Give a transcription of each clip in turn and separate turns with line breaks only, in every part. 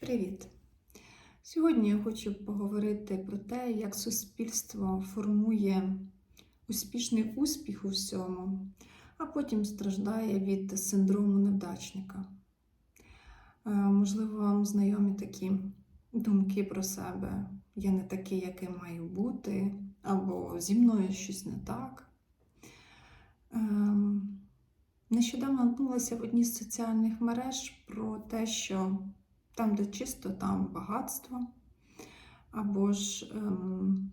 Привіт! Сьогодні я хочу поговорити про те, як суспільство формує успішний успіх у всьому, а потім страждає від синдрому невдачника. Е, Можливо, вам знайомі такі думки про себе. Я не такий, який маю бути, або зі мною щось не так. Ем, Нещодавно наткнулася в одній з соціальних мереж про те, що там, де чисто, там багатство, або ж ем,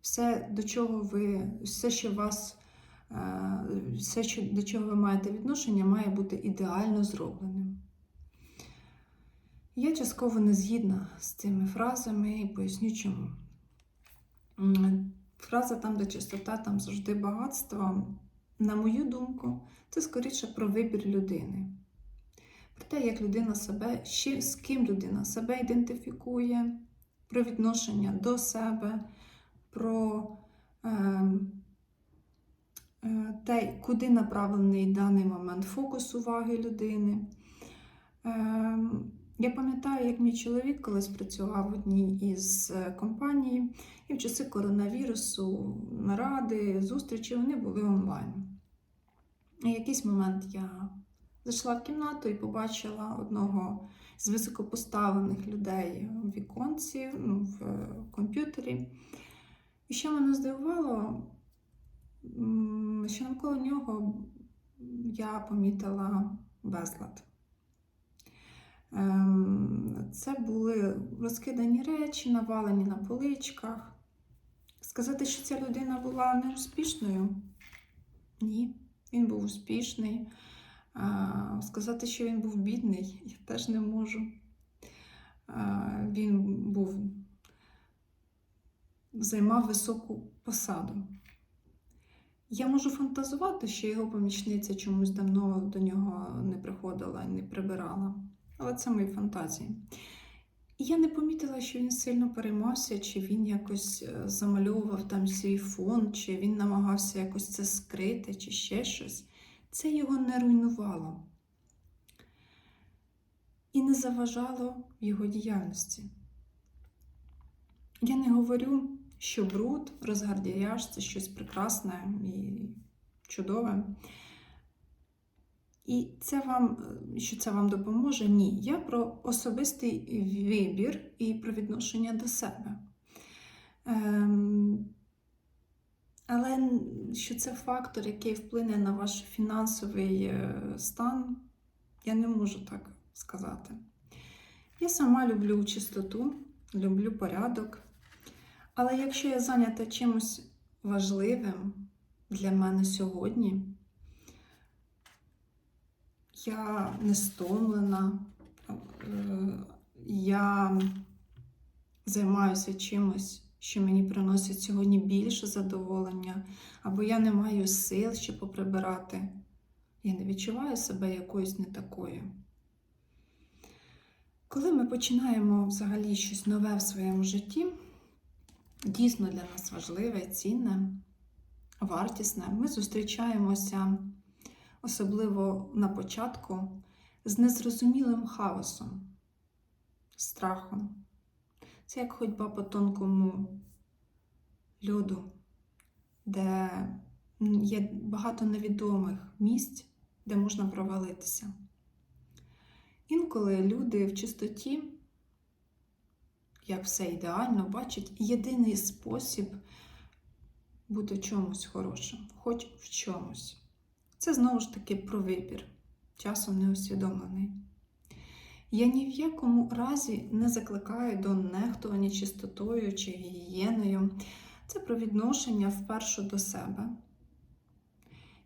все, до чого ви, все, що вас, е, все, що, до чого ви маєте відношення, має бути ідеально зробленим. Я частково не згідна з цими фразами і поясню чому. Фраза там, де чистота, там завжди багатство. На мою думку, це скоріше про вибір людини. Те, як людина себе, з ким людина себе ідентифікує, про відношення до себе, про е, е, те, куди направлений даний момент фокус уваги людини. Е, я пам'ятаю, як мій чоловік колись працював в одній із компаній, і в часи коронавірусу, наради, зустрічі вони були онлайн. І якийсь момент я зайшла в кімнату і побачила одного з високопоставлених людей в віконці, ну, в е, комп'ютері. І що мене здивувало, що навколо нього я помітила безлад. Ем, Це були розкидані речі, навалені на поличках. Сказати, що ця людина була неуспішною? Ні, він був успішний. Сказати, що він був бідний, я теж не можу. Він був, займав високу посаду. Я можу фантазувати, що його помічниця чомусь давно до нього не приходила і не прибирала. Але це мої фантазії. І я не помітила, що він сильно переймався, чи він якось е, замальовував там свій фон, чи він намагався якось це скрити, чи ще щось. Це його не руйнувало і не заважало в його діяльності. Я не говорю, що бруд, розгардіяж це щось прекрасне і чудове. І це вам, що це вам допоможе? Ні. Я про особистий вибір і про відношення до себе. Ем, але що це фактор, який вплине на ваш фінансовий е, стан, я не можу так сказати. Я сама люблю чистоту, люблю порядок. Але якщо я зайнята чимось важливим для мене сьогодні, я не стомлена, е, я займаюся чимось, що мені приносить сьогодні більше задоволення, або я не маю сил, щоб поприбирати. Я не відчуваю себе якоюсь не такою. Коли ми починаємо взагалі щось нове в своєму житті, дійсно для нас важливе, цінне, вартісне, ми зустрічаємося особливо на початку, з незрозумілим хаосом, страхом. Це як ходьба по тонкому льоду, де є багато невідомих місць, де можна провалитися. Інколи люди в чистоті, як все ідеально, бачать єдиний спосіб бути в чомусь хорошим, хоч в чомусь. Це знову ж таки про вибір, часом не усвідомлений. Я ні в якому разі не закликаю до нехтування чистотою чи гігієною. Це про відношення вперше до себе.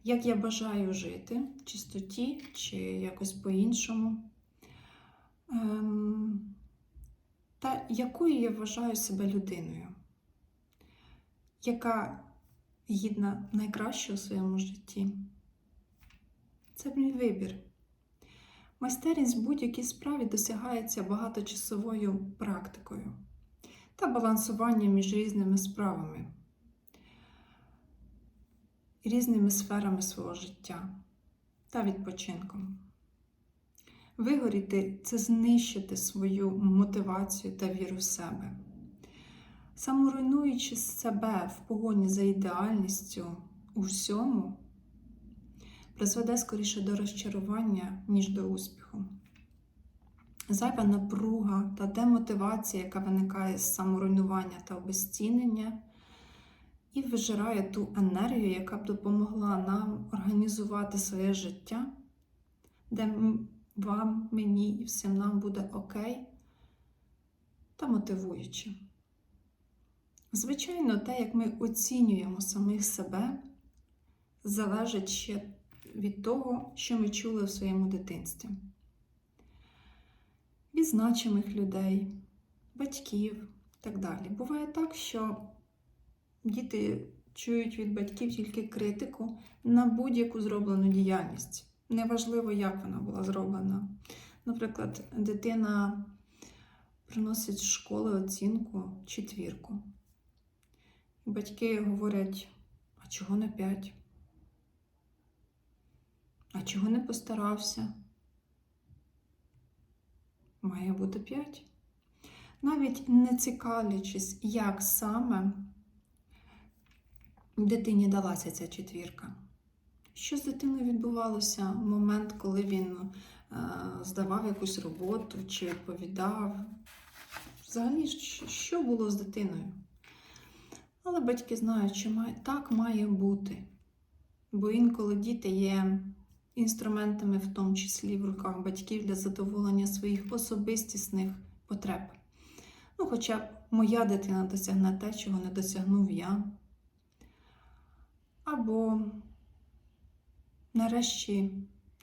Як я бажаю жити в чистоті чи якось по-іншому. Ем, та якою я вважаю себе людиною, яка гідна найкраще у своєму житті. Це мій вибір. Майстерність в будь-якій справі досягається багаточасовою практикою та балансуванням між різними справами, різними сферами свого життя та відпочинком. Вигоріти це знищити свою мотивацію та віру в себе. Саморуйнуючи себе в погоні за ідеальністю у всьому, призведе скоріше до розчарування, ніж до успіху. Зайва напруга та демотивація, яка виникає з саморуйнування та обезцінення, і вижирає ту енергію, яка б допомогла нам організувати своє життя, де вам, мені і всім нам буде окей та мотивуюче. Звичайно, те, як ми оцінюємо самих себе, залежить ще від того, що ми чули в своєму дитинстві. Від значимих людей, батьків і так далі. Буває так, що діти чують від батьків тільки критику на будь-яку зроблену діяльність. Неважливо, як вона була зроблена. Наприклад, дитина приносить з школи оцінку четвірку. Батьки говорять, а чого не п'ять? А чого не постарався? Має бути п'ять. Навіть не цікавлячись, як саме дитині далася ця четвірка. Що з дитиною відбувалося в момент, коли він е, здавав якусь роботу чи відповідав? Взагалі, що було з дитиною? Але батьки знають, що так має бути. Бо інколи діти є інструментами, в тому числі в руках батьків для задоволення своїх особистісних потреб. Ну, хоча б моя дитина досягне те, чого не досягнув я. Або нарешті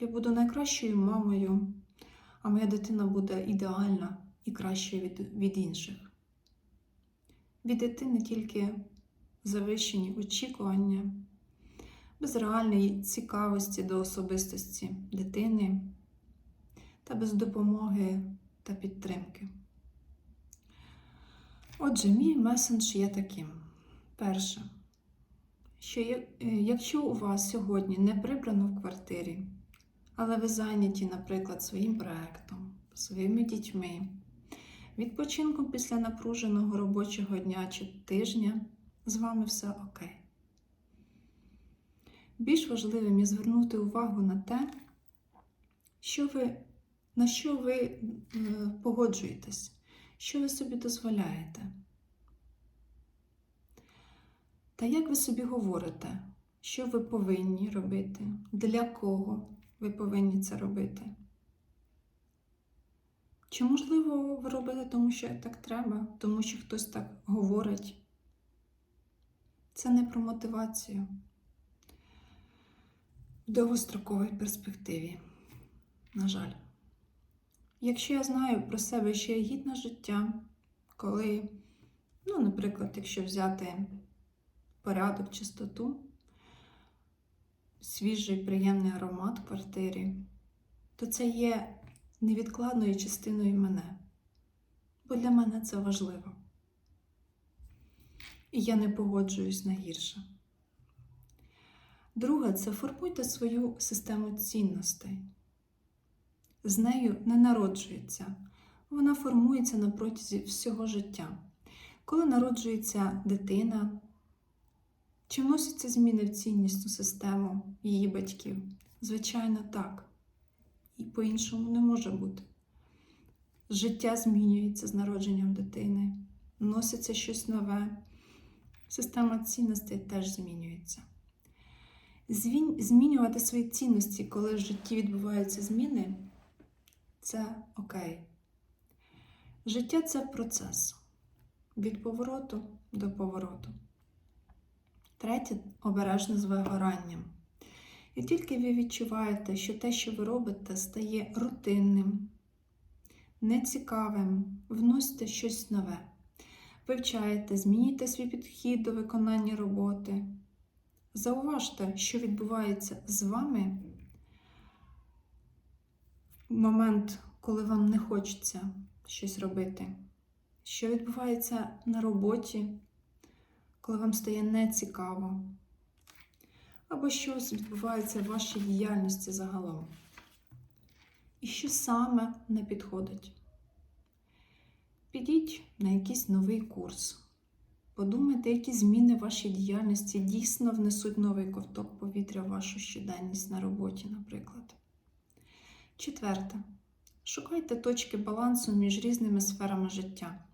я буду найкращою мамою, а моя дитина буде ідеальна і кращою від, від інших. Від дитини тільки завищені очікування, без реальної цікавості до особистості дитини та без допомоги та підтримки. Отже, мій месендж є таким. Перше, що е, якщо у вас сьогодні не прибрано в квартирі, але ви зайняті, наприклад, своїм проектом, своїми дітьми, відпочинком після напруженого робочого дня чи тижня, з вами все окей. Більш важливим є звернути увагу на те, що ви, на що ви е, погоджуєтесь, що ви собі дозволяєте. Та як ви собі говорите, що ви повинні робити, для кого ви повинні це робити? Чи, можливо, ви робите тому, що так треба, тому що хтось так говорить? Це не про мотивацію в довгостроковій перспективі. На жаль. Якщо я знаю про себе, що я гідна життя, коли, ну, наприклад, якщо взяти порядок, чистоту, свіжий приємний аромат в квартирі, то це є невідкладною частиною мене. Бо для мене це важливо. І я не погоджуюсь на гірше. Друге, це формуйте свою систему цінностей. З нею не народжується, вона формується на протязі всього життя. Коли народжується дитина, чи вносяться зміни в ціннісну систему її батьків? Звичайно, так. І по-іншому не може бути. Життя змінюється з народженням дитини, вноситься щось нове. Система цінностей теж змінюється. Змінювати свої цінності, коли в житті відбуваються зміни, це окей. Життя це процес від повороту до повороту. Третє обережно з вигоранням. І тільки ви відчуваєте, що те, що ви робите, стає рутинним, нецікавим, вносите щось нове. Вивчаєте, змінюйте свій підхід до виконання роботи. Зауважте, що відбувається з вами в момент, коли вам не хочеться щось робити. Що відбувається на роботі, коли вам стає нецікаво. Або щось відбувається в вашій діяльності загалом. І що саме не підходить. Підіть на якийсь новий курс. Подумайте, які зміни в вашій діяльності дійсно внесуть новий ковток повітря в вашу щоденність на роботі, наприклад. Четверте. Шукайте точки балансу між різними сферами життя.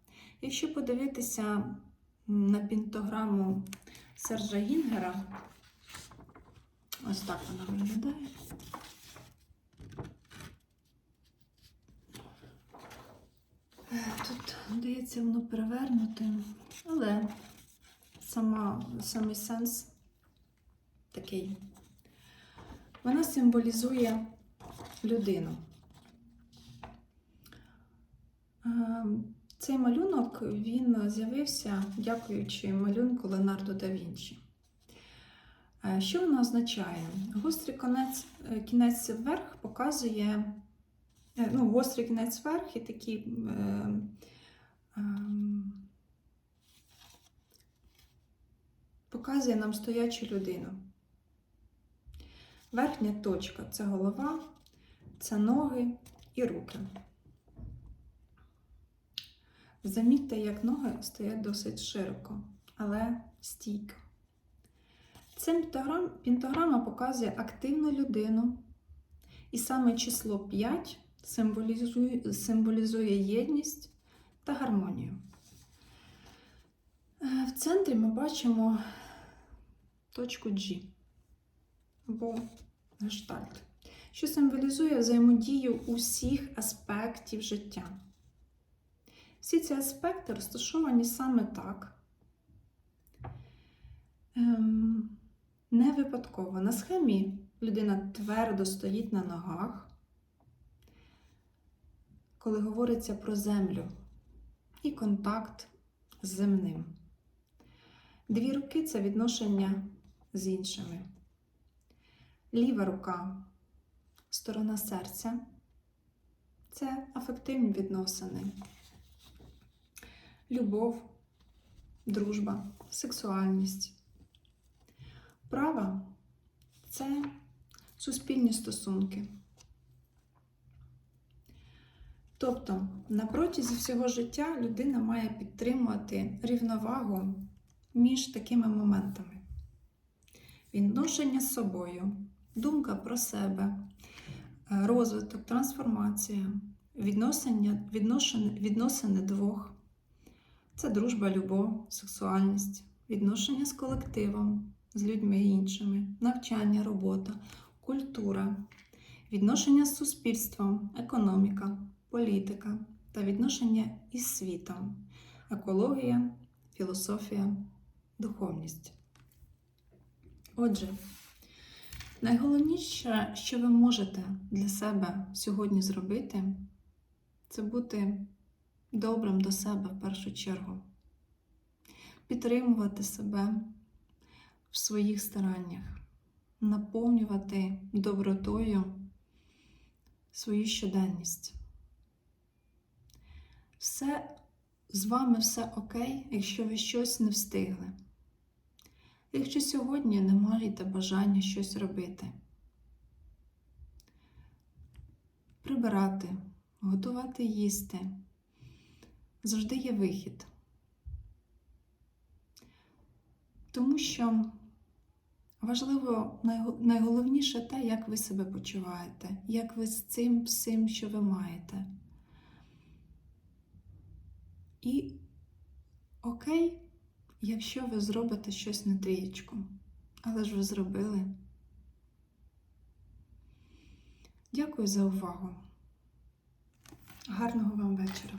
Якщо подивитися на пінтограму Сержа Гінгера, ось так вона виглядає. Тут, здається, воно перевернуте, але сама, самий сенс такий. Вона символізує людину. Е, Цей малюнок він з'явився дякуючи малюнку Леонардо да Вінчі. Е, Що воно означає? Гострий е, кінець вверх показує, ну, гострий кінець вверх і такі е, е, показує нам стоячу людину. Верхня точка це голова, це ноги і руки. Замітьте, як ноги стоять досить широко, але стійко. Ця пентаграма показує активну людину, і саме число 5 символізує, символізує єдність та гармонію. Е, В центрі ми бачимо точку G або гештальт, що символізує взаємодію усіх аспектів життя. Всі ці аспекти розташовані саме так. Ем, не випадково. На схемі людина твердо стоїть на ногах, коли говориться про землю і контакт з земним. Дві руки це відношення з іншими. Ліва рука сторона серця це афективні відносини любов, дружба, сексуальність. Права це суспільні стосунки. Тобто, на протязі всього життя людина має підтримувати рівновагу між такими моментами: відношення з собою, думка про себе, е, розвиток, трансформація, відносини, відносини двох. Це дружба, любов, сексуальність, відношення з колективом, з людьми іншими, навчання, робота, культура, відношення з суспільством, економіка, політика та відношення із світом, екологія, філософія, духовність. Отже, найголовніше, що ви можете для себе сьогодні зробити, це бути добрим до себе в першу чергу, підтримувати себе в своїх стараннях, наповнювати добротою свою щоденність. Все з вами все окей, якщо ви щось не встигли. Якщо сьогодні не маєте бажання щось робити, прибирати, готувати їсти завжди є вихід. Тому що важливо найголовніше те, як ви себе почуваєте, як ви з цим всім, що ви маєте. І окей, якщо ви зробите щось на трієчку, але ж ви зробили. Дякую за увагу. Гарного вам вечора.